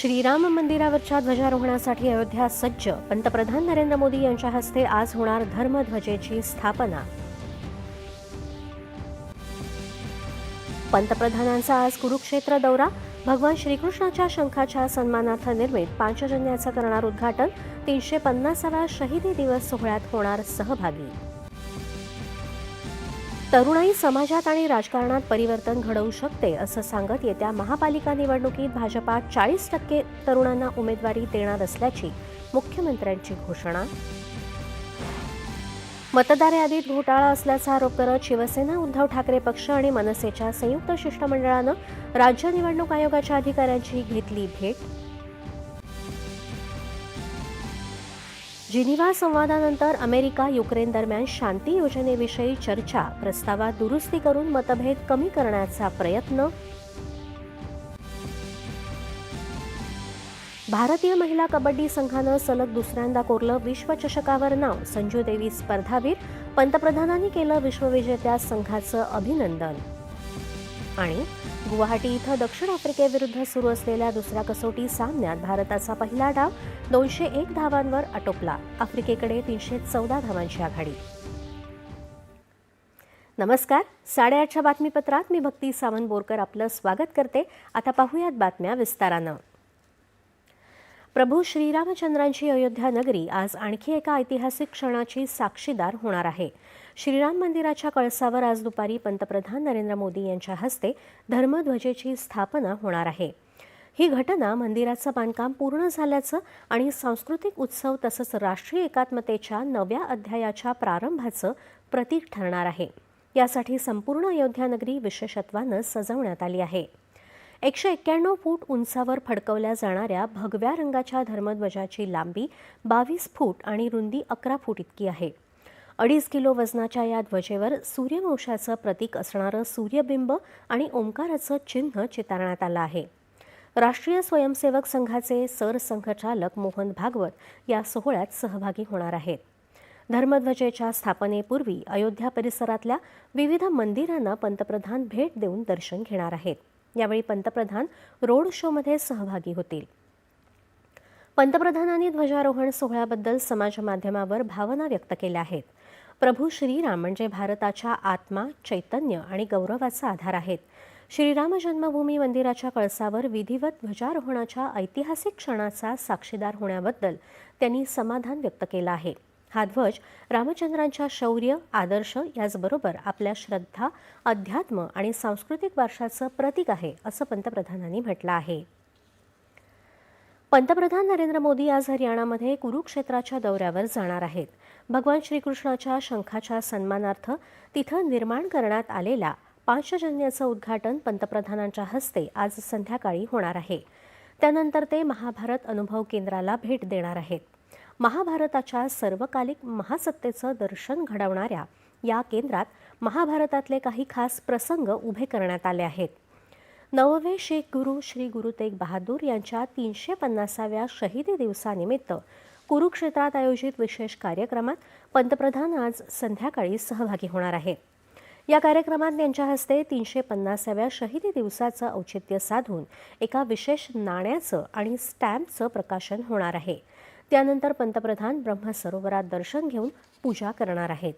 श्रीराम मंदिरावरच्या ध्वजारोहणासाठी अयोध्या सज्ज. पंतप्रधान नरेंद्र मोदी यांच्या हस्ते आज होणार धर्मध्वजेची स्थापना. पंतप्रधानांचा आज कुरुक्षेत्र दौरा. भगवान श्रीकृष्णाच्या शंखाच्या सन्मानार्थ निर्मित पांचजन्याचं करणार उद्घाटन. तीनशे पन्नासाव्या शहीदी दिवस सोहळ्यात होणार सहभागी. तरुणाई समाजात आणि राजकारणात परिवर्तन घडवू शकते असं सांगत येत्या महापालिका निवडणुकीत भाजपा चाळीस टक्के तरुणांना उमेदवारी देणार असल्याची मुख्यमंत्र्यांची घोषणा. मतदार यादीत घोटाळा असल्याचा आरोप करत शिवसेना उद्धव ठाकरे पक्ष आणि मनसेच्या संयुक्त शिष्टमंडळानं राज्य निवडणूक आयोगाच्या अधिकाऱ्यांची घेतली भेट जिनिव्हा संवादानंतर अमेरिका युक्रेन दरम्यान शांती योजनेविषयी चर्चा प्रस्तावात दुरुस्ती करून मतभेद कमी करण्याचा प्रयत्न. भारतीय महिला कबड्डी संघानं सलग दुसऱ्यांदा कोरलं विश्वचषकावर नाव. संजू देवी स्पर्धावीर पंतप्रधानांनी केलं विश्वविजेत्या संघाचं अभिनंदन. आणि गुवाहाटी इथं दक्षिण आफ्रिकेविरुद्ध सुरू असलेल्या दुसऱ्या कसोटी सामन्यात भारताचा पहिला डाव दोनशे एक धावांवर आटोपला. आफ्रिकेकडे तीनशे चौदा धावांची आघाडी. नमस्कार. साडेआठच्या बातमीपत्रात मी भक्ती सावंत बोरकर आपलं स्वागत करते. आता पाहूयात बातम्या विस्तारानं. प्रभू श्रीरामचंद्रांची अयोध्या नगरी आज आणखी एका ऐतिहासिक क्षणाची साक्षीदार होणार आहे. श्रीराम मंदिराच्या कळसावर आज दुपारी पंतप्रधान नरेंद्र मोदी यांच्या हस्ते धर्मध्वजेची स्थापना होणार आहे. ही घटना मंदिराचं बांधकाम पूर्ण झाल्याचं आणि सांस्कृतिक उत्सव तसंच राष्ट्रीय एकात्मतेच्या नव्या अध्यायाच्या प्रारंभाचं प्रतीक ठरणार आहे. यासाठी संपूर्ण अयोध्या नगरी विशेषत्वानं सजवण्यात आली आहे. एकशे एक्क्याण्णव फूट उंचावर फडकवल्या जाणाऱ्या भगव्या रंगाच्या धर्मध्वजाची लांबी बावीस फूट आणि रुंदी अकरा फूट इतकी आहे. अडीच किलो वजनाच्या या ध्वजेवर सूर्यवंशाचं प्रतीक असणारं सूर्यबिंब आणि ओंकाराचं चिन्ह चितारण्यात आलं आहे. राष्ट्रीय स्वयंसेवक संघाचे सरसंघचालक मोहन भागवत या सोहळ्यात सहभागी होणार आहेत. धर्मध्वजेच्या स्थापनेपूर्वी अयोध्या परिसरातल्या विविध मंदिरांना पंतप्रधान भेट देऊन दर्शन घेणार आहेत. यावेळी पंतप्रधान रोड शोमध्ये सहभागी होतील. पंतप्रधानांनी ध्वजारोहण सोहळ्याबद्दल समाज माध्यमावर भावना व्यक्त केल्या आहेत. प्रभू श्रीराम म्हणजे भारताच्या आत्मा चैतन्य आणि गौरवाचा आधार आहेत. श्रीराम जन्मभूमी मंदिराच्या कळसावर विधिवत ध्वजारोहणाच्या ऐतिहासिक क्षणाचा साक्षीदार होण्याबद्दल त्यांनी समाधान व्यक्त केलं आहे. हा ध्वज रामचंद्रांच्या शौर्य आदर्श याचबरोबर आपल्या श्रद्धा अध्यात्म आणि सांस्कृतिक वारशाचं प्रतीक आहे असं पंतप्रधानांनी म्हटलं आहे. पंतप्रधान नरेंद्र मोदी आज हरियाणामध्ये कुरुक्षेत्राच्या दौऱ्यावर जाणार आहेत. भगवान श्रीकृष्णाच्या शंखाच्या सन्मानार्थ तिथं निर्माण करण्यात आलेल्या पांचजन्याचं उद्घाटन पंतप्रधानांच्या हस्ते आज संध्याकाळी होणार आहे. त्यानंतर ते महाभारत अनुभव केंद्राला भेट देणार आहेत. महाभारताच्या सर्वकालिक महासत्तेचं दर्शन घडवणाऱ्या या केंद्रात महाभारतातले काही खास प्रसंग उभे करण्यात आले आहेत. नववे शीख गुरु श्री गुरु तेग बहादूर यांच्या तीनशे पन्नासाव्या शहीदी दिवसानिमित्त कुरुक्षेत्रात आयोजित विशेष कार्यक्रमात पंतप्रधान आज संध्याकाळी सहभागी होणार आहेत. या कार्यक्रमात त्यांच्या हस्ते तीनशे पन्नासाव्या शहीदी दिवसाचं औचित्य साधून एका विशेष नाण्याचं आणि स्टॅम्पचं प्रकाशन होणार आहे. त्यानंतर पंतप्रधान ब्रह्मसरोवरात दर्शन घेऊन पूजा करणार आहेत.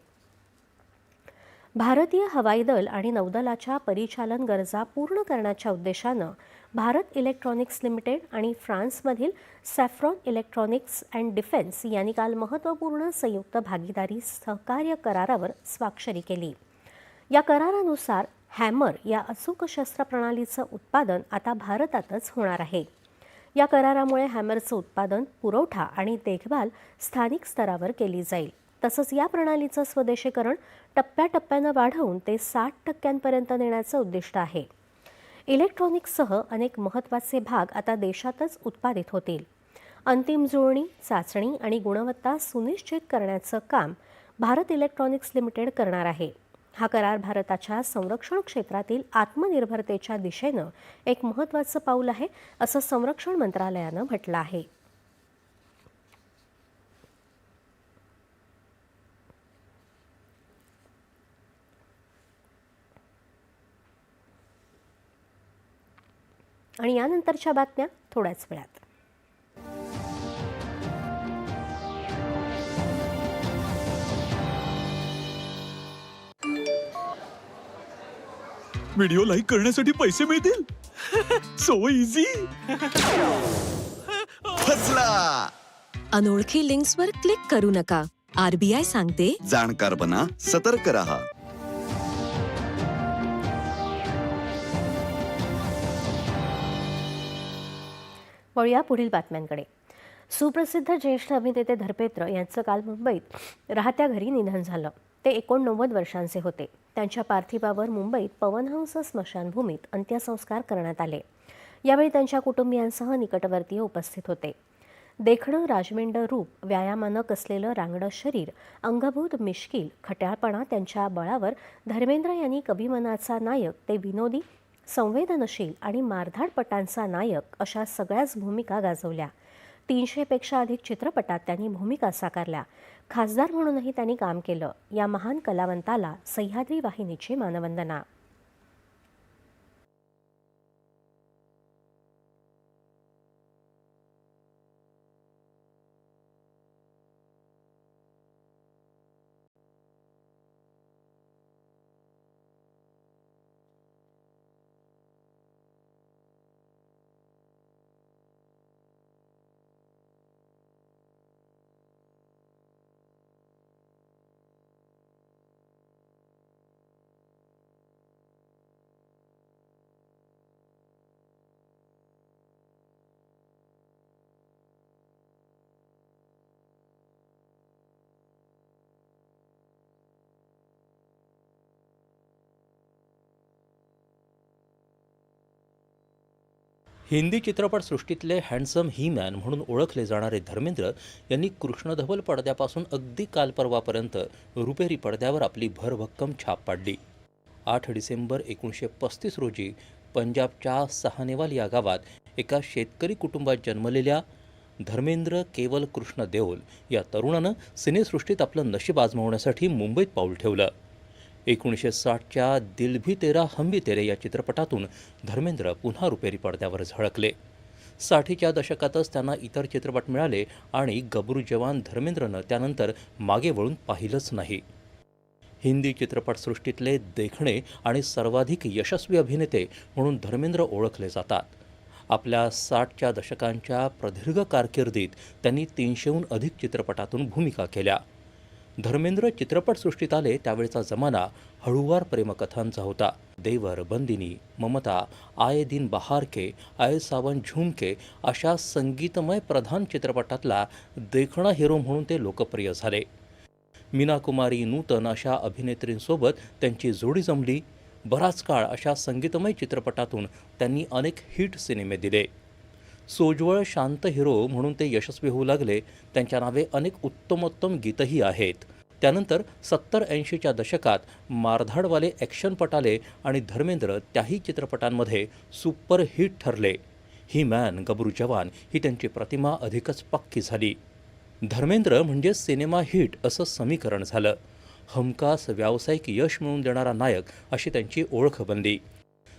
भारतीय हवाई दल आणि नौदलाच्या परिचालन गरजा पूर्ण करण्याच्या उद्देशानं भारत इलेक्ट्रॉनिक्स लिमिटेड आणि फ्रान्समधील सॅफ्रॉन इलेक्ट्रॉनिक्स अँड डिफेन्स यांनी काल महत्त्वपूर्ण संयुक्त भागीदारी सहकार्य करारावर स्वाक्षरी केली. या करारानुसार हॅमर या अचूक शस्त्र प्रणालीचं उत्पादन आता भारतातच होणार आहे. या करारामुळे हॅमरचं उत्पादन पुरवठा आणि देखभाल स्थानिक स्तरावर केली जाईल. तसंच या प्रणालीचं स्वदेशीकरण टप्प्याटप्प्यानं वाढवून ते साठ टक्क्यांपर्यंत नेण्याचं उद्दिष्ट आहे. इलेक्ट्रॉनिक्ससह अनेक महत्त्वाचे भाग आता देशातच उत्पादित होतील. अंतिम जुळणी चाचणी आणि गुणवत्ता सुनिश्चित करण्याचं काम भारत इलेक्ट्रॉनिक्स लिमिटेड करणार आहे. हा करार भारताच्या संरक्षण क्षेत्रातील आत्मनिर्भरतेच्या दिशेनं एक महत्त्वाचं पाऊल आहे असं संरक्षण मंत्रालयानं म्हटलं आहे. आणि यानंतरच्या बातम्या थोड्याच वेळात. व्हिडिओ लाईक करण्यासाठी पैसे मिळतील. सो इझी फसला. अनोळखी लिंक्सवर क्लिक करू नका. आरबीआय सांगते. जाणकार बना सतर्क रहा. वळूया पुढील बातम्यांकडे. सुप्रसिद्ध ज्येष्ठ अभिनेते धर्मेंद्र यांचं काल मुंबईत राहत्या घरी निधन झालं. ते एकोणनव्वद वर्षांचे होते. त्यांच्या पार्थिवावर मुंबईत पवनहंस स्मशानभूमीत अंत्यसंस्कार करण्यात आले. यावेळी त्यांच्या कुटुंबियांसह निकटवर्तीय उपस्थित होते. देखणं राजमेंड रूप व्यायामानं कसलेलं रांगडं शरीर अंगभूत मिश्किल खट्याळपणा त्यांच्या बळावर धर्मेंद्र यांनी कविमनाचा नायक ते विनोदी संवेदनशील आणि मारधाडपटांचा नायक अशा सगळ्याच भूमिका गाजवल्या. तीनशेपेक्षा अधिक चित्रपटात त्यांनी भूमिका साकारल्या. खासदार म्हणूनही त्यांनी काम केलं. या महान कलावंताला सह्याद्री वाहिनीची मानवंदना. हिंदी चित्रपटसृष्टीतले हँडसम ही मॅन म्हणून ओळखले जाणारे धर्मेंद्र यांनी कृष्णधवल पडद्यापासून अगदी कालपर्वापर्यंत रुपेरी पडद्यावर आपली भरभक्कम छाप पाडली. आठ डिसेंबर एकोणीसशे पस्तीस रोजी पंजाबच्या सहानेवाल या गावात एका शेतकरी कुटुंबात जन्मलेल्या धर्मेंद्र केवल कृष्ण देओल या तरुणानं सिनेसृष्टीत आपलं नशीब आजमावण्यासाठी मुंबईत पाऊल ठेवलं. एकोणीसशे साठच्या दिल भी तेरा हम भी तेरे या चित्रपटातून धर्मेंद्र पुन्हा रुपेरी पडद्यावर झळकले. साठीच्या दशकातच त्यांना इतर चित्रपट मिळाले आणि गबरू जवान धर्मेंद्रनं त्यानंतर मागे वळून पाहिलंच नाही. हिंदी चित्रपटसृष्टीतले देखणे आणि सर्वाधिक यशस्वी अभिनेते म्हणून धर्मेंद्र ओळखले जातात. आपल्या साठच्या दशकांच्या प्रदीर्घ कारकिर्दीत त्यांनी तीनशेहून अधिक चित्रपटातून भूमिका केल्या. धर्मेंद्र चित्रपटसृष्टीत आले त्यावेळचा जमाना हळूवार प्रेमकथांचा होता. देवर बंदिनी ममता आये दिन बहार के आये सावन झुमके अशा संगीतमय प्रधान चित्रपटातला देखणा हिरो म्हणून ते लोकप्रिय झाले. मीना कुमारी नूतन अशा अभिनेत्रींसोबत त्यांची जोडी जमली. बराच काळ अशा संगीतमय चित्रपटातून त्यांनी अनेक हिट सिनेमे दिले. सोज्वळ शांत हिरो म्हणून ते यशस्वी होऊ लागले. त्यांच्या नावे अनेक उत्तमोत्तम गीतही आहेत. त्यानंतर सत्तर ऐंशीच्या दशकात मारधाडवाले ॲक्शन पटाले आणि धर्मेंद्र त्याही चित्रपटांमध्ये सुपरहिट ठरले. ही मॅन गबरू जवान ही त्यांची प्रतिमा अधिकच पक्की झाली. धर्मेंद्र म्हणजे सिनेमा हिट असं समीकरण झालं. हमखास व्यावसायिक यश मिळवून देणारा नायक अशी त्यांची ओळख बनली.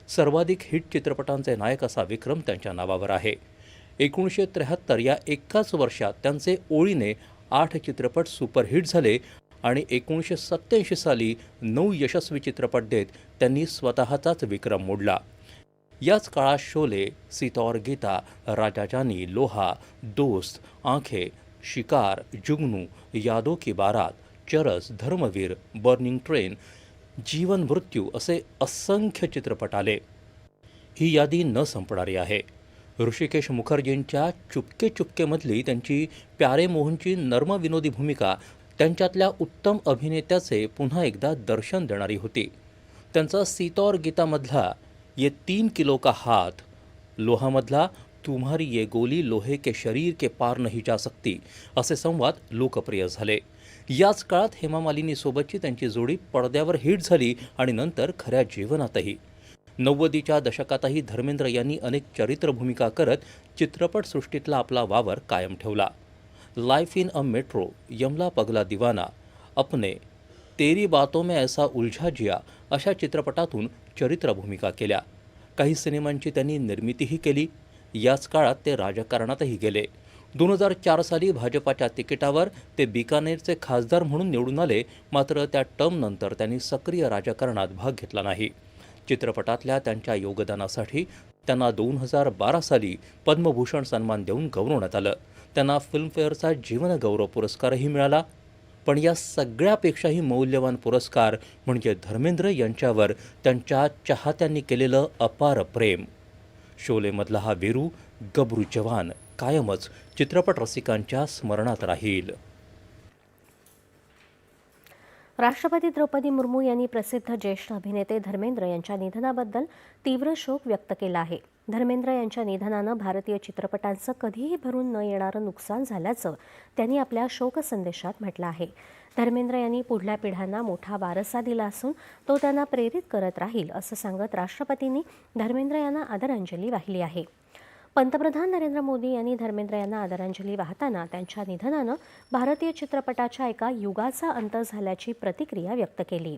सर्वाधिक हिट चित्रपटांचे नायक असा विक्रम त्यांच्या नावावर आहे. एकोणीसशे त्र्याहत्तर या एकाच वर्षात त्यांचे ओळीने आठ चित्रपट सुपरहिट झाले आणि एकोणीसशे सत्त्याऐंशी साली नऊ यशस्वी चित्रपट देत त्यांनी स्वतःचाच विक्रम मोडला. याच काळात शोले सीतौर गीता राजा जानी लोहा दोस्त आंखे शिकार जुगनू यादो की बारात चरस धर्मवीर बर्निंग ट्रेन जीवन मृत्यू असे असंख्य चित्रपट आले. ही यादी न संपणारी आहे. ऋषिकेश मुखर्जींच्या चुपके चुपकेमधली त्यांची प्यारे मोहनची नर्मविनोदी भूमिका त्यांच्यातल्या उत्तम अभिनेत्याचे पुन्हा एकदा दर्शन देणारी होती. त्यांचा सीतौर गीतामधला ये तीन किलो का हात लोहामधला तुम्हारी ये गोली लोहे के शरीर के पार नहीं जा सकती असे संवाद लोकप्रिय झाले. याच काळात हेमा मालिनीसोबतची त्यांची जोडी पडद्यावर हिट झाली आणि नंतर खऱ्या जीवनातही. नव्वदीच्या दशकातही धर्मेंद्र यांनी अनेक चरित्र भूमिका करत चित्रपटसृष्टीतला आपला वावर कायम ठेवला. Life in a metro Yamla Pagla Deewana Apne तेरी बातों में ऐसा उलझा जिया अशा चित्रपटातून चरित्र भूमिका केल्या. काही सिनेमांची त्यांनी निर्मितीही केली. याच काळात ते राजकारणातही गेले. दोन हजार चार साली भाजपाच्या तिकिटावर ते बिकानेरचे खासदार म्हणून निवडून आले मात्र त्या टर्मनंतर त्यांनी सक्रिय राजकारणात भाग घेतला नाही. चित्रपटातल्या त्यांच्या योगदानासाठी त्यांना दोन हजार बारा साली पद्मभूषण सन्मान देऊन गौरवण्यात आलं. त्यांना फिल्मफेअरचा जीवनगौरव पुरस्कारही मिळाला. पण या सगळ्यापेक्षाही मौल्यवान पुरस्कार म्हणजे धर्मेंद्र यांच्यावर त्यांच्या चाहत्यांनी केलेलं अपार प्रेम. शोलेमधला हा वीरू गबरू जवान कायमच चित्रपट रसिकांच्या स्मरणात राहील. राष्ट्रपती द्रौपदी मुर्मू यांनी प्रसिद्ध ज्येष्ठ अभिनेते धर्मेंद्र यांच्या निधनाबद्दल तीव्र शोक व्यक्त केला आहे. धर्मेंद्र यांच्या निधनानं भारतीय चित्रपटांचं कधीही भरून न येणारं नुकसान झाल्याचं त्यांनी आपल्या शोक संदेशात म्हटलं आहे. धर्मेंद्र यांनी पुढल्या पिढ्यांना मोठा वारसा दिला असून तो त्यांना प्रेरित करत राहील असं सांगत राष्ट्रपतींनी धर्मेंद्र यांना आदरांजली वाहिली आहे. पंतप्रधान नरेंद्र मोदी यांनी धर्मेंद्र यांना आदरांजली वाहताना त्यांच्या निधनानं भारतीय चित्रपटाच्या एका युगाचा अंत झाल्याची प्रतिक्रिया व्यक्त केली.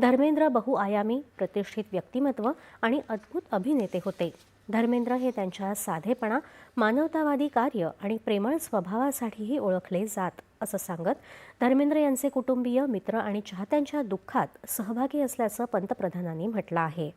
धर्मेंद्र बहुआयामी प्रतिष्ठित व्यक्तिमत्व आणि अद्भुत अभिनेते होते. धर्मेंद्र हे त्यांच्या साधेपणा मानवतावादी कार्य आणि प्रेमळ स्वभावासाठीही ओळखले जात असं सांगत धर्मेंद्र यांचे कुटुंबीय मित्र आणि चाहत्यांच्या दुःखात सहभागी असल्याचं पंतप्रधानांनी म्हटलं आहे.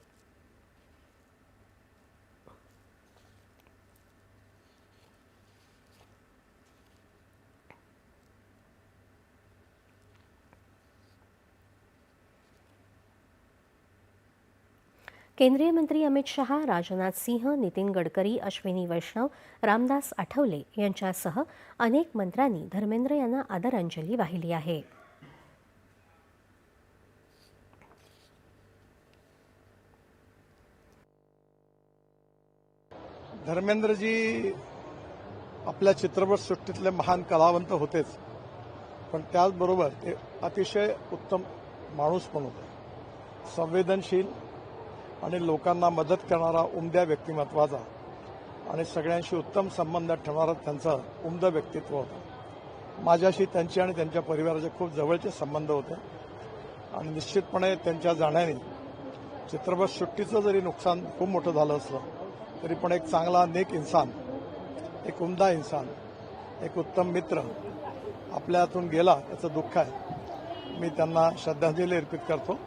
केंद्रीय मंत्री अमित शहा राजनाथ सिंह नितीन गडकरी अश्विनी वैष्णव रामदास आठवले यांच्यासह अनेक मंत्र्यांनी धर्मेंद्र यांना आदरांजली वाहिली आहे. धर्मेंद्रजी आपल्या चित्रपटसृष्टीतले महान कलावंत होतेच पण त्याचबरोबर ते अतिशय उत्तम माणूस पण होते. संवेदनशील आणि लोकांना मदत करणारा उमद्या व्यक्तिमत्वाचा आणि सगळ्यांशी उत्तम संबंध ठेवणारा त्यांचं उमदं व्यक्तित्व होतं. माझ्याशी त्यांचे आणि त्यांच्या परिवाराचे खूप जवळचे संबंध होते. आणि निश्चितपणे त्यांच्या जाण्याने चित्रपट सुट्टीचं जरी नुकसान खूप मोठं झालं असलं तरी पण एक चांगला नेक इन्सान एक उमदा इन्सान एक उत्तम मित्र आपल्या हातून गेला याचं दुःख आहे. मी त्यांना श्रद्धांजली अर्पित करतो.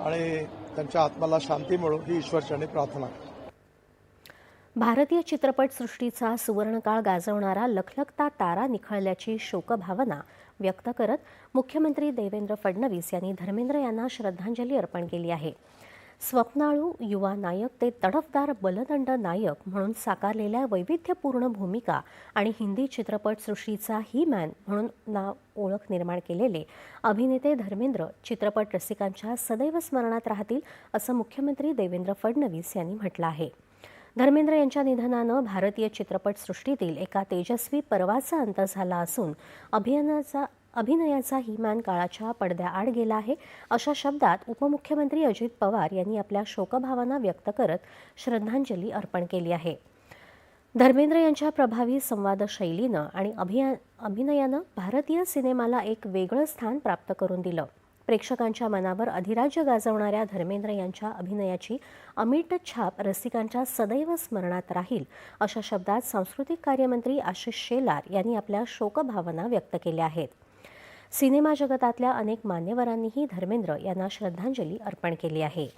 आणि त्यांच्या आत्माला शांती मिळो ही ईश्वरचरणी प्रार्थना. भारतीय चित्रपटसृष्टीचा सुवर्णकाळ गाजवणारा लखलखता तारा निखळल्याची शोकभावना व्यक्त करत मुख्यमंत्री देवेंद्र फडणवीस यांनी धर्मेंद्र यांना श्रद्धांजली अर्पण केली आहे. स्वप्नाळू युवा नायक ते तडफदार बलदंड नायक म्हणून साकारलेल्या वैविध्यपूर्ण भूमिका आणि हिंदी चित्रपटसृष्टीचा ही मॅन म्हणून नाव ओळख निर्माण केलेले अभिनेते धर्मेंद्र चित्रपट रसिकांच्या सदैव स्मरणात राहतील असं मुख्यमंत्री देवेंद्र फडणवीस यांनी म्हटलं आहे. धर्मेंद्र यांच्या निधनानं भारतीय चित्रपटसृष्टीतील एका तेजस्वी पर्वाचा अंत झाला असून अभियानाचा अभिनयाचा हिमान काळाच्या पडद्याआड गेला आहे. अशा शब्दात उपमुख्यमंत्री अजित पवार यांनी आपल्या शोकभावना व्यक्त करत श्रद्धांजली अर्पण केली आहे. धर्मेंद्र यांच्या प्रभावी संवाद शैलीनं आणि अभिया अभिनयानं भारतीय सिनेमाला एक वेगळं स्थान प्राप्त करून दिलं. प्रेक्षकांच्या मनावर अधिराज्य गाजवणाऱ्या धर्मेंद्र यांच्या अभिनयाची अमिट छाप रसिकांच्या सदैव स्मरणात राहील अशा शब्दात सांस्कृतिक कार्यमंत्री आशिष शेलार यांनी आपल्या शोकभावना व्यक्त केल्या आहेत. सिनेमा जगतातल्या अनेक मान्यवरांनीही धर्मेंद्र यांना श्रद्धांजली अर्पण केली आहे.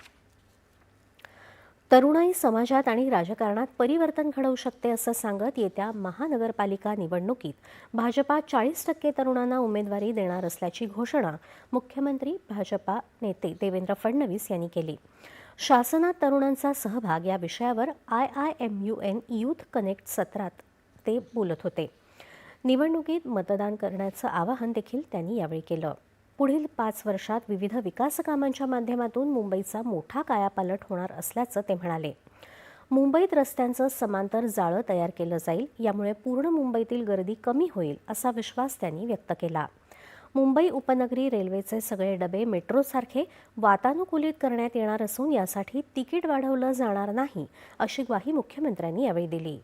तरुणाई समाजात आणि राजकारणात परिवर्तन घडवू शकते असं सांगत येत्या महानगरपालिका निवडणुकीत भाजपा चाळीस टक्के तरुणांना उमेदवारी देणार असल्याची घोषणा मुख्यमंत्री भाजपा नेते देवेंद्र फडणवीस यांनी केली. शासनात तरुणांचा सहभाग या विषयावर I I M U N youth connect सत्रात ते बोलत होते. निवडणुकीत मतदान करण्याचं आवाहन देखील त्यांनी यावेळी केलं. पुढील पाच वर्षात विविध विकासकामांच्या माध्यमातून मुंबईचा मोठा कायापालट होणार असल्याचं ते म्हणाले. मुंबईत रस्त्यांचं समांतर जाळं तयार केलं जाईल यामुळे पूर्ण मुंबईतील गर्दी कमी होईल असा विश्वास त्यांनी व्यक्त केला. मुंबई उपनगरी रेल्वेचे सगळे डबे मेट्रोसारखे वातानुकूलित करण्यात येणार असून यासाठी तिकीट वाढवलं जाणार नाही अशी ग्वाही मुख्यमंत्र्यांनी यावेळी दिली.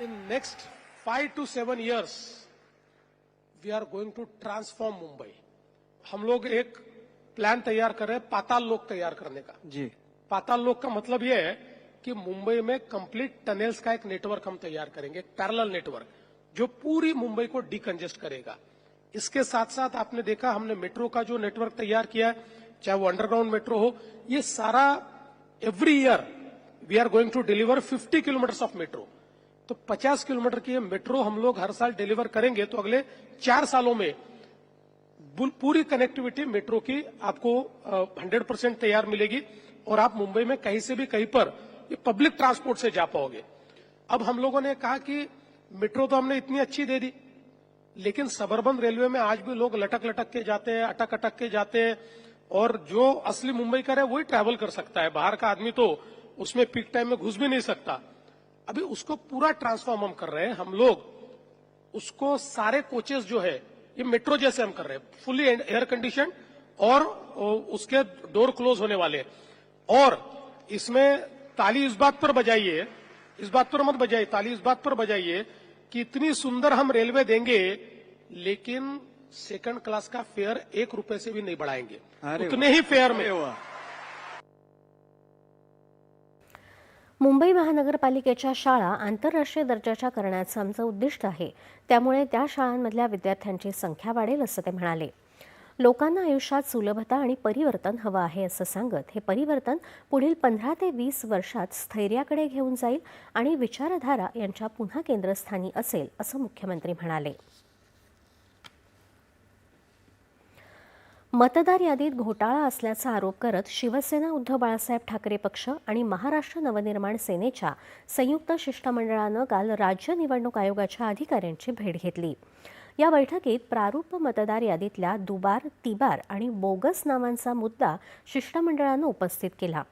In next five to seven years we are going to transform mumbai. हम लोग एक प्लान तैयार कर रहे हैं पाताल लोक तैयार करने का। जी। पाताल लोक का मतलब ये है कि मुंबई में कंप्लीट टनल्स का एक नेटवर्क हम तैयार करेंगे पैरेलल नेटवर्क जो पूरी मुंबई को डिकंजेस्ट करेगा। इसके साथ साथ आपने देखा हमने मेट्रो का जो नेटवर्क तैयार किया है चाहे वो अंडरग्राउंड मेट्रो हो ये सारा every year we are going to deliver 50 kilometre of metro तो 50 किलोमीटर की मेट्रो हम लोग हर साल डिलीवर करेंगे तो अगले चार सालों में पूरी कनेक्टिविटी मेट्रो की आपको हंड्रेड परसेंट तैयार मिलेगी और आप मुंबई में कहीं से भी कहीं पर ये पब्लिक ट्रांसपोर्ट से जा पाओगे। अब हम लोगों ने कहा कि मेट्रो तो हमने इतनी अच्छी दे दी, लेकिन सबर्बन रेलवे में आज भी लोग लटक लटक के जाते हैं अटक अटक के जाते हैं, और जो असली मुंबई का है वही ट्रैवल कर सकता है। बाहर का आदमी तो उसमें पीक टाइम में घुस भी नहीं सकता। अभी उसको पूरा ट्रांसफॉर्म हम कर रहे हैं हम लोग उसको सारे कोचेस जो है ये मेट्रो जैसे हम कर रहे हैं फुली एयर कंडीशन और उसके डोर क्लोज होने वाले और इसमें ताली इस बात पर बजाइए इस बात पर मत बजाइए ताली इस बात पर बजाइए कि इतनी सुंदर हम रेलवे देंगे लेकिन सेकंड क्लास का फेयर एक रुपए से भी नहीं बढ़ाएँगे। उतने ही फेयर में। मुंबई महानगरपालिकेच्या शाळा आंतरराष्ट्रीय दर्जाच्या करण्याचं आमचं उद्दिष्ट आहे. त्यामुळे त्या शाळांमधल्या विद्यार्थ्यांची संख्या वाढेल असं ते म्हणाले. लोकांना आयुष्यात सुलभता आणि परिवर्तन हवं आहे असं सांगत हे परिवर्तन पुढील पंधरा ते वीस वर्षात स्थैर्याकडे घेऊन जाईल आणि विचारधारा यांच्या पुन्हा केंद्रस्थानी असेल असं मुख्यमंत्री म्हणाले. मतदार यादीत घोटाळा असल्याचा आरोप करत शिवसेना उद्धव बाळासाहेब ठाकरे पक्ष आणि महाराष्ट्र नवनिर्माण सेनेच्या संयुक्त शिष्टमंडळानं काल राज्य निवडणूक आयोगाच्या अधिकाऱ्यांची भेट घेतली. या बैठकीत प्रारूप मतदार यादीतल्या दुबार तिबार आणि बोगस नावांचा मुद्दा शिष्टमंडळानं उपस्थित केला.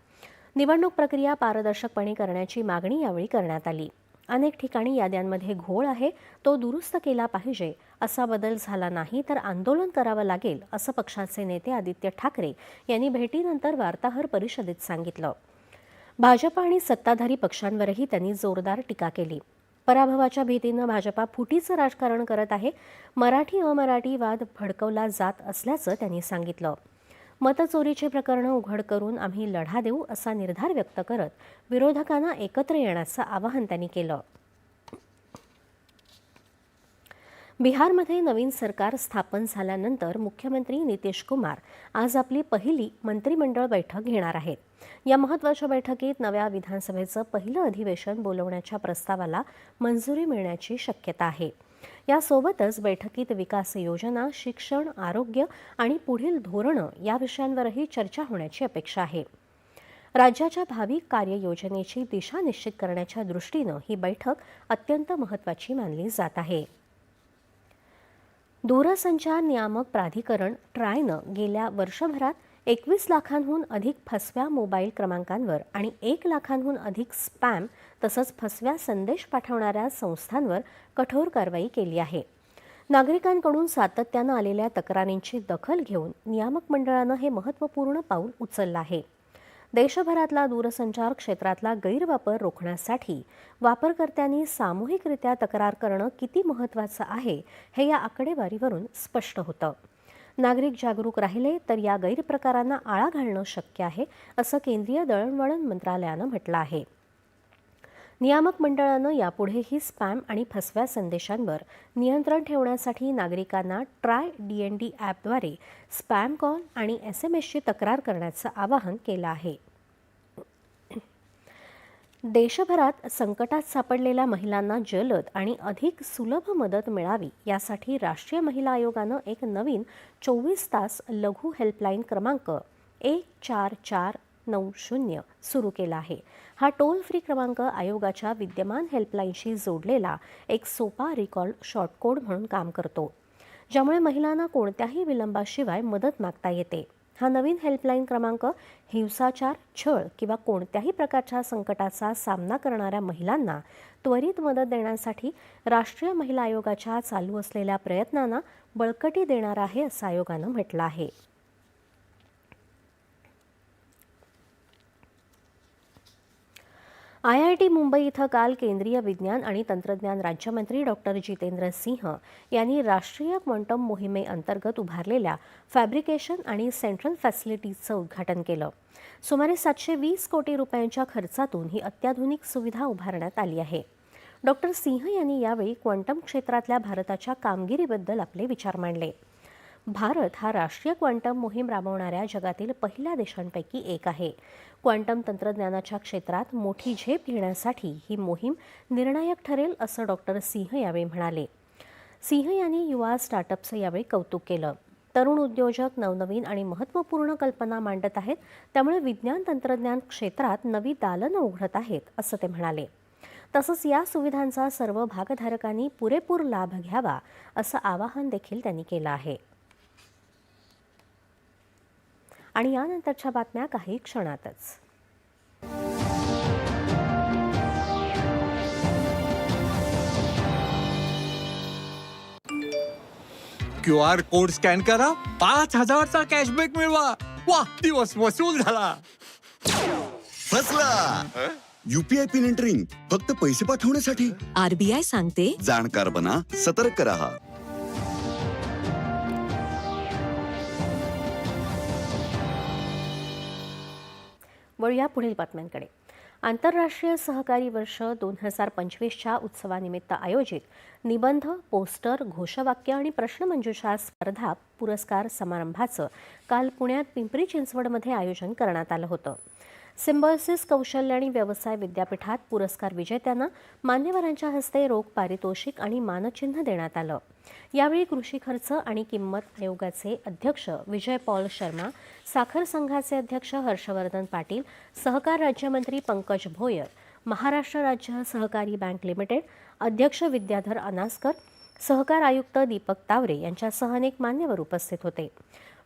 निवडणूक प्रक्रिया पारदर्शकपणे करण्याची मागणी यावेळी करण्यात आली. अनेक ठिकाणी याद्यांमध्ये घोळ आहे. तो दुरुस्त केला पाहिजे. असा बदल झाला नाही तर आंदोलन करावं लागेल असं पक्षाचे नेते आदित्य ठाकरे यांनी भेटीनंतर वार्ताहर परिषदेत सांगितलं. भाजप आणि सत्ताधारी पक्षांवरही त्यांनी जोरदार टीका केली. पराभवाच्या भीतीनं भाजपा फुटीचं राजकारण करत आहे. मराठी अमराठी वाद भडकवला जात असल्याचं त्यांनी सांगितलं. मतचोरीची प्रकरणं उघड करून आम्ही लढा देऊ असा निर्धार व्यक्त करत विरोधकांना एकत्र येण्याचं आवाहन त्यांनी केलं. बिहारमध्ये नवीन सरकार स्थापन झाल्यानंतर मुख्यमंत्री नितीश कुमार आज आपली पहिली मंत्रिमंडळ बैठक घेणार आहेत. या महत्त्वाच्या बैठकीत नव्या विधानसभेचं पहिलं अधिवेशन बोलवण्याच्या प्रस्तावाला मंजुरी मिळण्याची शक्यता आहे. यासोबतच बैठकीत विकास योजना शिक्षण आरोग्य आणि पुढील धोरणं या विषयांवरही चर्चा होण्याची अपेक्षा आहे. राज्याच्या भावी कार्ययोजनेची दिशा निश्चित करण्याच्या दृष्टीनं ही बैठक अत्यंत महत्त्वाची मानली जात आहे. दूरसंचार नियामक प्राधिकरण ट्रायनं गेल्या वर्षभरात एकवीस लाखांहून अधिक फसव्या मोबाईल क्रमांकांवर आणि एक लाखांहून अधिक स्पॅम तसंच फसव्या संदेश पाठवणाऱ्या संस्थांवर कठोर कारवाई केली आहे. नागरिकांकडून सातत्यानं आलेल्या तक्रारींची दखल घेऊन नियामक मंडळानं हे महत्त्वपूर्ण पाऊल उचललं आहे. देशभरातला दूरसंचार क्षेत्रातला गैरवापर रोखण्यासाठी वापरकर्त्यांनी सामूहिकरित्या तक्रार करणं किती महत्त्वाचं आहे हे या आकडेवारीवरून स्पष्ट होतं. नागरिक जागरूक राहिले तर या गैरप्रकारांना आळा घालणं शक्य आहे असं केंद्रीय दळणवळण मंत्रालयानं म्हटलं आहे. नियामक मंडळानं यापुढेही स्पॅम आणि फसव्या संदेशांवर नियंत्रण ठेवण्यासाठी नागरिकांना ट्राय डी एन डी ॲपद्वारे स्पॅम कॉल आणि एस एम एसची तक्रार करण्याचं आवाहन केलं आहे. देशभरात संकटात सापडलेल्या महिलांना जलद आणि अधिक सुलभ मदत मिळावी यासाठी राष्ट्रीय महिला आयोगानं एक नवीन चोवीस तास लघु हेल्पलाईन क्रमांक एक चार चार नऊ शून्य सुरू केला आहे. हा टोल फ्री क्रमांक आयोगाच्या विद्यमान हेल्पलाईनशी जोडलेला एक सोपा रिकॉल शॉर्टकोड म्हणून काम करतो ज्यामुळे महिलांना कोणत्याही विलंबाशिवाय मदत मागता येते. हा नवीन हेल्पलाईन क्रमांक हिंसाचार छळ किंवा कोणत्याही प्रकारच्या संकटाचा सामना करणाऱ्या महिलांना त्वरित मदत देण्यासाठी राष्ट्रीय महिला आयोगाच्या चालू असलेल्या प्रयत्नांना बळकटी देणार आहे असं आयोगानं म्हटलं आहे. आय आय टी मुंबई इथं काल केंद्रीय विज्ञान आणि तंत्रज्ञान राज्यमंत्री डॉक्टर जितेंद्र सिंह यांनी राष्ट्रीय क्वांटम मोहिमेअंतर्गत उभारलेल्या फॅब्रिकेशन आणि सेंट्रल फॅसिलिटीजचं उद्घाटन केलं. सुमारे सातशे वीस कोटी रुपयांच्या खर्चातून ही अत्याधुनिक सुविधा उभारण्यात आली आहे. डॉक्टर सिंह यांनी यावेळी क्वांटम क्षेत्रातल्या भारताच्या कामगिरीबद्दल आपले विचार मांडले. भारत हा राष्ट्रीय क्वांटम मोहीम राबवणाऱ्या जगातील पहिल्या देशांपैकी एक आहे. क्वांटम तंत्रज्ञानाच्या क्षेत्रात मोठी झेप घेण्यासाठी ही मोहीम निर्णायक ठरेल असं डॉक्टर सिंह यावेळी म्हणाले. सिंह यांनी युवा स्टार्टअपचं यावेळी कौतुक केलं. तरुण उद्योजक नवनवीन आणि महत्त्वपूर्ण कल्पना मांडत आहेत त्यामुळे विज्ञान तंत्रज्ञान क्षेत्रात नवी दालनं उघडत आहेत असं ते म्हणाले. तसंच या सुविधांचा सर्व भागधारकांनी पुरेपूर लाभ घ्यावा असं आवाहन देखील त्यांनी केलं आहे. आणि यानंतरच्या बातम्या काही क्षणातच. क्यू आर कोड स्कॅन करा पाच हजारचा कॅशबॅक मिळवा. वा दिवस वसूल झाला. फसला. युपीआय पिन एंटरिंग फक्त पैसे पाठवण्यासाठी. आरबीआय सांगते. जाणकार बना सतर्क रहा. वळूया पुढील बातम्यांकडे. आंतरराष्ट्रीय सहकारी वर्ष दोन हजार पंचवीसच्या उत्सवानिमित्त आयोजित निबंध पोस्टर घोषवाक्य आणि प्रश्नमंजुषा स्पर्धा पुरस्कार समारंभाचं काल पुण्यात पिंपरी चिंचवडमध्ये आयोजन करण्यात आलं होतं. सिम्बॉयसिस कौशल्य आणि व्यवसाय विद्यापीठात पुरस्कार विजेत्यांना मान्यवरांच्या हस्ते रोख पारितोषिक आणि मानचिन्ह देण्यात आलं. यावेळी कृषी खर्च आणि किंमत आयोगाचे अध्यक्ष विजय पॉल शर्मा साखर संघाचे अध्यक्ष हर्षवर्धन पाटील सहकार राज्यमंत्री पंकज भोयर महाराष्ट्र राज्य सहकारी बँक लिमिटेड अध्यक्ष विद्याधर अनास्कर सहकार आयुक्त दीपक तावरे यांच्यासह अनेक मान्यवर उपस्थित होते.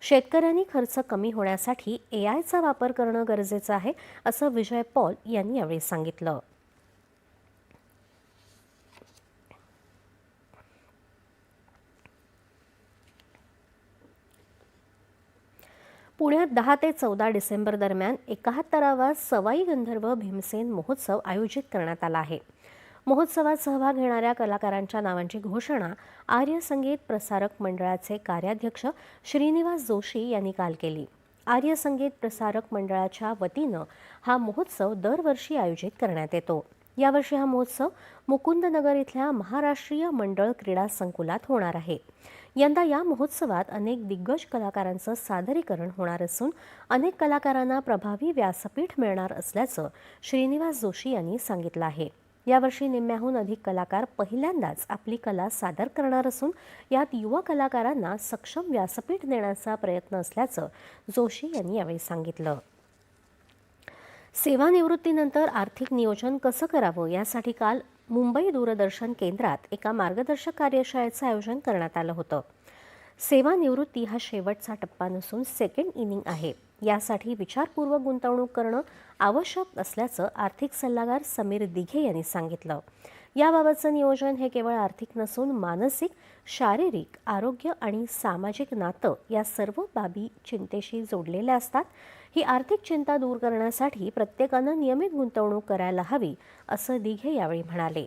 शेतकऱ्यांनी खर्च कमी होण्यासाठी ए आयचा वापर करणं गरजेचं आहे असं विजय पॉल यांनी यावेळी सांगितलं. पुण्यात दहा ते चौदा डिसेंबर दरम्यान एकाहत्तरावा सवाई गंधर्व भीमसेन महोत्सव आयोजित करण्यात आला आहे. महोत्सवात सहभाग घेणाऱ्या कलाकारांच्या नावांची घोषणा आर्य संगीत प्रसारक मंडळाचे कार्याध्यक्ष श्रीनिवास जोशी यांनी काल केली. आर्य संगीत प्रसारक मंडळाच्या वतीनं हा महोत्सव दरवर्षी आयोजित करण्यात येतो. यावर्षी हा महोत्सव मुकुंदनगर इथल्या महाराष्ट्रीय मंडळ क्रीडा संकुलात होणार आहे. यंदा या महोत्सवात अनेक दिग्गज कलाकारांचं सादरीकरण होणार असून अनेक कलाकारांना प्रभावी व्यासपीठ मिळणार असल्याचं श्रीनिवास जोशी यांनी सांगितलं आहे. यावर्षी निम्म्याहून अधिक कलाकार पहिल्यांदाच आपली कला सादर करणार असून यात युवा कलाकारांना सक्षम व्यासपीठ देण्याचा प्रयत्न असल्याचं जोशी यांनी यावेळी सांगितलं. सेवानिवृत्तीनंतर आर्थिक नियोजन कसं करावं यासाठी काल मुंबई दूरदर्शन केंद्रात एका मार्गदर्शक कार्यशाळेचं आयोजन करण्यात आलं होतं. सेवानिवृत्ती हा शेवटचा टप्पा नसून सेकंड इनिंग आहे. यासाठी विचारपूर्वक गुंतवणूक करणं आवश्यक असल्याचं आर्थिक सल्लागार समीर दिघे यांनी सांगितलं. याबाबतचं नियोजन हे केवळ आर्थिक नसून मानसिक शारीरिक आरोग्य आणि सामाजिक नातं या सर्व बाबी चिंतेशी जोडलेल्या असतात. ही आर्थिक चिंता दूर करण्यासाठी प्रत्येकानं नियमित गुंतवणूक करायला हवी असं दिघे यावेळी म्हणाले.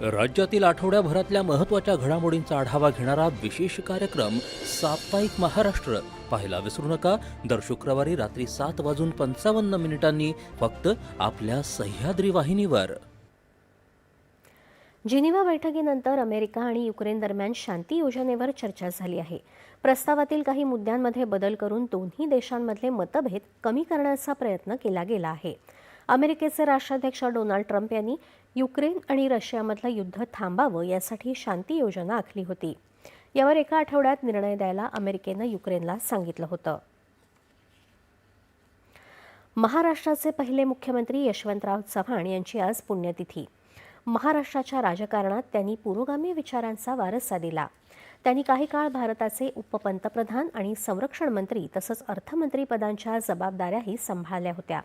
राज्यातील आठवड्याभरातल्या महत्त्वाच्या घडामोडींचा आढावा घेणारा विशेष कार्यक्रम साप्ताहिक महाराष्ट्र. पाहायला विसरू नका. दर शुक्रवारी रात्री सात वाजून पंचावन्न मिनिटांनी फक्त आपल्या सह्याद्री वाहिनीवर. जिनिव्हा बैठकीनंतर अमेरिका आणि युक्रेन दरम्यान शांती योजनेवर चर्चा झाली आहे. प्रस्तावातील काही मुद्द्यांमध्ये बदल करून दोन्ही देशांमधले मतभेद कमी करण्याचा प्रयत्न केला गेला आहे. अमेरिकेचे राष्ट्राध्यक्ष डोनाल्ड ट्रम्प यांनी युक्रेन आणि रशियामधलं युद्ध थांबावं यासाठी शांती योजना आखली होती. यावर एका आठवड्यात निर्णय द्यायला अमेरिकेनं युक्रेनला सांगितलं होतं. महाराष्ट्राचे पहिले मुख्यमंत्री यशवंतराव चव्हाण यांची आज पुण्यतिथी. महाराष्ट्राच्या राजकारणात त्यांनी पुरोगामी विचारांचा वारसा दिला. त्यांनी काही काळ भारताचे उपपंतप्रधान आणि संरक्षण मंत्री तसंच अर्थमंत्री पदांच्या जबाबदाऱ्याही सांभाळल्या होत्या.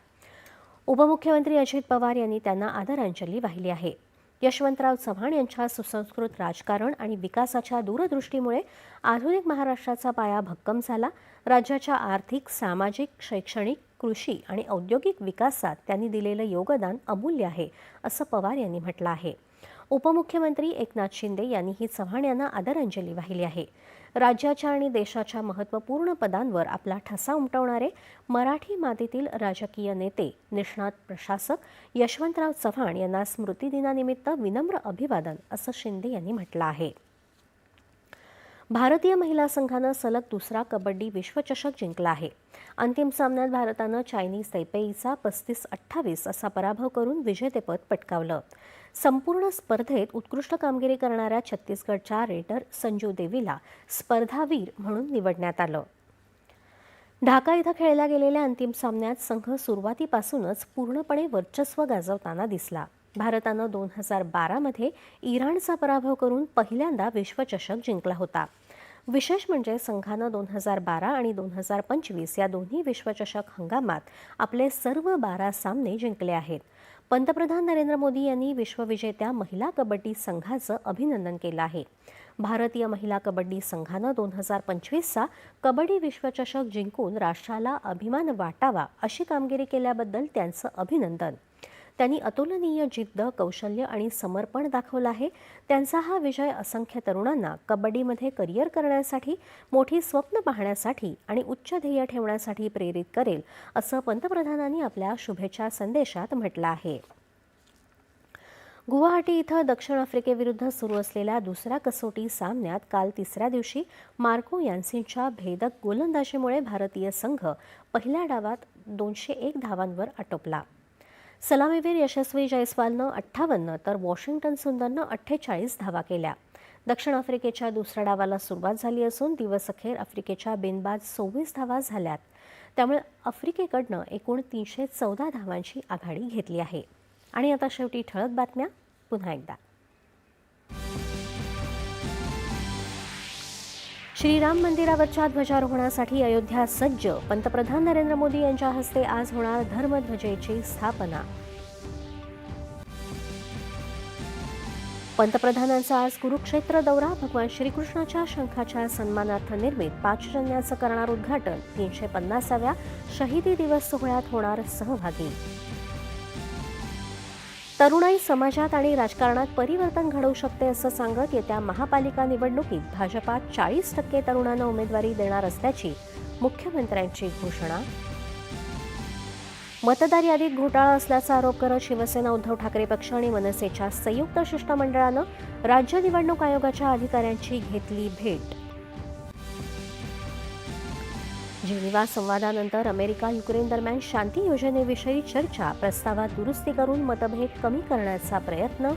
उपमुख्यमंत्री अजित पवार यांनी त्यांना आदरांजली वाहिली आहे. यशवंतराव चव्हाण यांच्या सुसंस्कृत राजकारण आणि विकासाच्या दूरदृष्टीमुळे आधुनिक महाराष्ट्राचा पाया भक्कम झाला. राज्याच्या आर्थिक सामाजिक शैक्षणिक कृषी आणि औद्योगिक विकासात त्यांनी दिलेलं योगदान अमूल्य आहे असं पवार यांनी म्हटलं आहे. उपमुख्यमंत्री एकनाथ शिंदे यांनीही चव्हाण यांना आदरांजली वाहिली आहे. राज्याच्या आणि देशाच्या महत्त्वपूर्ण पदांवर आपला ठसा उमटवणारे मराठी मातीतील राजकीय नेते निष्णात प्रशासक यशवंतराव चव्हाण यांना स्मृतिदिनानिमित्त विनम्र अभिवादन असं शिंदे यांनी म्हटलं आहे. भारतीय महिला संघानं सलग दुसरा कबड्डी विश्वचषक जिंकला आहे. अंतिम सामन्यात भारतानं चायनीज तैपेईचा पस्तीस अठ्ठावीस असा पराभव करून विजेतेपद पटकावलं. संपूर्ण स्पर्धेत उत्कृष्ट कामगिरी करणाऱ्या छत्तीसगडच्या रेडर संजू देवीला स्पर्धावीर म्हणून निवडण्यात आलं. ढाका इथं खेळल्या गेलेल्या अंतिम सामन्यात संघ सुरुवातीपासूनच पूर्णपणे वर्चस्व गाजवताना दिसला. भारतानं दोन हजार बारामध्ये इराणचा पराभव करून पहिल्यांदा विश्वचषक जिंकला होता. विशेष म्हणजे संघानं दोन हजार बारा आणि दोन हजार पंचवीस या दोन्ही विश्वचषक हंगामात आपले सर्व बारा सामने जिंकले आहेत. पंतप्रधान नरेंद्र मोदी यांनी विश्वविजेत्या महिला कबड्डी संघाचं अभिनंदन केलं आहे. भारतीय महिला कबड्डी संघानं दोन हजार पंचवीसचा कबड्डी विश्वचषक जिंकून राष्ट्राला अभिमान वाटावा अशी कामगिरी केल्याबद्दल त्यांचं अभिनंदन. त्यांनी अतुलनीय जिद्द कौशल्य आणि समर्पण दाखवलं आहे. त्यांचा हा विजय असंख्य तरुणांना कबड्डीमध्ये करिअर करण्यासाठी मोठी स्वप्न पाहण्यासाठी आणि उच्च ध्येय ठेवण्यासाठी प्रेरित करेल असं पंतप्रधानांनी आपल्या शुभेच्छा संदेशात म्हटलं आहे. गुवाहाटी इथं दक्षिण आफ्रिकेविरुद्ध सुरू असलेल्या दुसऱ्या कसोटी सामन्यात काल तिसऱ्या दिवशी मार्को यान्सिनच्या भेदक गोलंदाजीमुळे भारतीय संघ पहिल्या डावात दोनशे एक धावांवर आटोपला. सलामीवीर यशस्वी जयस्वालनं अठ्ठावन्न तर वॉशिंग्टन सुंदरनं अठ्ठेचाळीस धावा केल्या. दक्षिण आफ्रिकेच्या दुसऱ्या डावाला सुरुवात झाली असून दिवसअखेर आफ्रिकेच्या बिनबाद सव्वीस धावा झाल्यात. त्यामुळे आफ्रिकेकडनं एकूण तीनशे चौदा धावांची आघाडी घेतली आहे. आणि आता शेवटी ठळक बातम्या. पुन्हा एकदा. श्रीराम मंदिरावरच्या ध्वजारोहणासाठी अयोध्या सज्ज. पंतप्रधान नरेंद्र मोदी यांच्या हस्ते आज होणार धर्मध्वजेची स्थापना. पंतप्रधानांचा आज कुरुक्षेत्र दौरा. भगवान श्रीकृष्णाच्या शंखाच्या सन्मानार्थ निर्मित पाचजन्याचं करणार उद्घाटन. तीनशे पन्नासाव्या शहीदी दिवस सोहळ्यात होणार सहभागी. तरुणाई समाजात आणि राजकारणात परिवर्तन घडवू शकते असं सांगत येत्या महापालिका निवडणुकीत भाजपात चाळीस टक्के तरुणांना उमेदवारी देणार असल्याची मुख्यमंत्र्यांची घोषणा. मतदार यादीत घोटाळा असल्याचा आरोप करत शिवसेना उद्धव ठाकरे पक्ष आणि मनसेच्या संयुक्त शिष्टमंडळानं राज्य निवडणूक आयोगाच्या अधिकाऱ्यांची घेतली भेट. जेनिवा संवादानंतर अमेरिका युक्रेन दरम्यान शांती योजनेविषयी चर्चा प्रस्तावात दुरुस्ती करून मतभेद कमी करण्याचा प्रयत्न.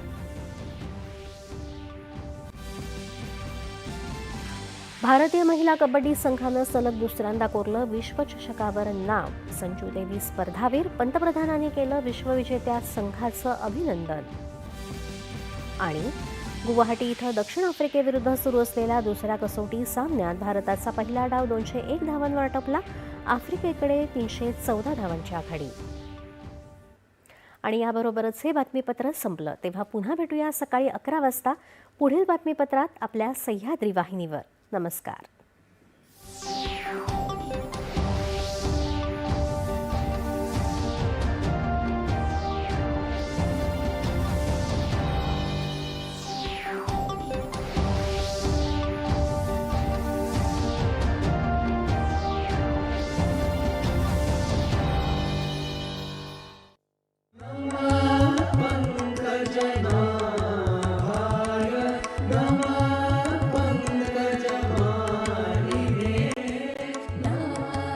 भारतीय महिला कबड्डी संघानं सलग दुसऱ्यांदा कोरलं विश्वचषकावर नाव. संजू देवी स्पर्धावीर पंतप्रधानांनी केलं विश्वविजेत्या संघाचं अभिनंदन. आणि गुवाहाटी इथं दक्षिण आफ्रिकेविरुद्ध सुरू असलेल्या दुसऱ्या कसोटी सामन्यात भारताचा पहिला डाव दोनशे एक धावांवर टपला आफ्रिकेकडे तीनशे चौदा धावांची आघाडी. आणि याबरोबरच हे बातमीपत्र संपलं. तेव्हा पुन्हा भेटूया सकाळी अकरा वाजता. पुढील बातमीपत्रात आपल्या सह्याद्री वाहिनीवर. नमस्कार.